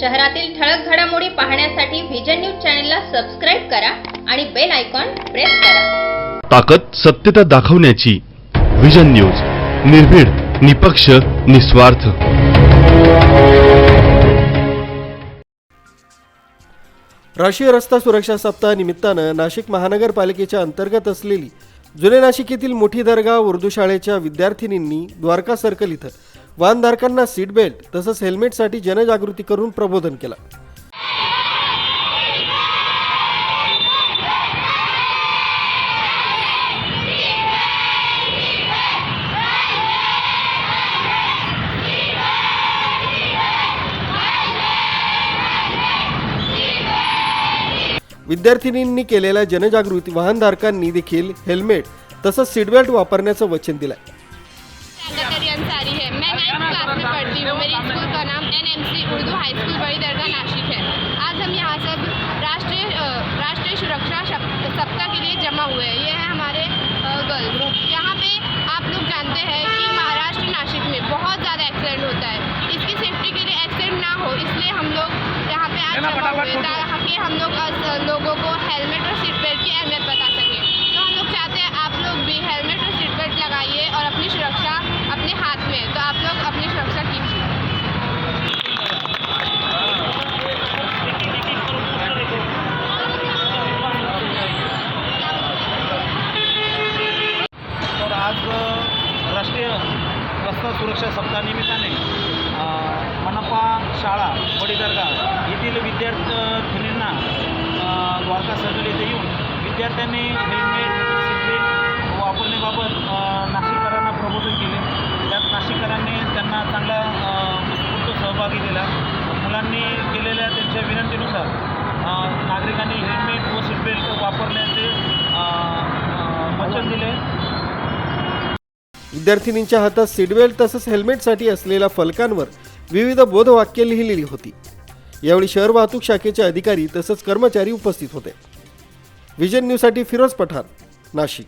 शहरातील ठळक घडामोडी पाहण्यासाठी व्हिजन न्यूज चॅनलला सबस्क्राईब करा आणि बेल आयकॉन प्रेस करा. ताकद सत्यता दाखवण्याची विजन न्यूज निर्भीड निपक्ष निस्वार्थ. राष्ट्रीय रस्ता सुरक्षा सप्ताह निमित्तानं नाशिक महानगरपालिकेच्या अंतर्गत असलेली जुने नाशिक येथील मोठी दर्गा उर्दू शाळेच्या विद्यार्थिनींनी द्वारका सर्कल इथं वाहनधारकांना सीट बेल्ट तसंच हेल्मेटसाठी जनजागृती करून प्रबोधन केलं. विद्यार्थिनींनी केलेल्या जनजागृती वाहनधारकांनी देखील हेल्मेट तसंच सीटबेल्ट वापरण्याचं वचन दिलं आहे अंसारी है। मैं नाइन्थ क्लास में पढ़ती हूँ। मेरी स्कूल का नाम N M C Urdu high school बड़ी दरगाह नासिक है। आज हम यहाँ सब राष्ट्रीय राष्ट्रीय सुरक्षा सप्ताह के लिए जमा हुए हैं। ये है हमारे गर्ल यहाँ पे आप लोग जानते हैं कि महाराष्ट्र नासिक में बहुत ज़्यादा एक्सीडेंट होता है। इसकी सेफ्टी के लिए एक्सीडेंट ना हो इसलिए हम लोग यहाँ पे आज जमा हुए ताकि हम लोग लोगों को हेलमेट और सीट बेल्ट की अहमियत बता सकें। तो हम लोग चाहते हैं आप सुरक्षा सप्ताहानिमित्ताने मनपा शाळा बडी येथील विद्यार्थिनींना द्वारका सर्कल येथे येऊन विद्यार्थ्यांनी हेल्मेट सीटबेल्ट वापरण्याबाबत नाशिककरांना प्रबोधन केले. त्यात नाशिककरांनी त्यांना चांगला अ, उत्स्फूर्त सहभागी दिला. मुलांनी केलेल्या त्यांच्या विनंतीनुसार नागरिकांनी हेल्मेट व सीटबेल्ट वापरण्याचे अ, अ, वचन दिले विद्यार्थिनींच्या हातात सीटबेल्ट तसंच हेल्मेटसाठी असलेल्या फलकांवर विविध बोधवाक्य लिहिलेली होती. यावेळी शहर वाहतूक शाखेचे अधिकारी तसंच कर्मचारी उपस्थित होते. विजन न्यूजसाठी फिरोज पठाण नाशिक.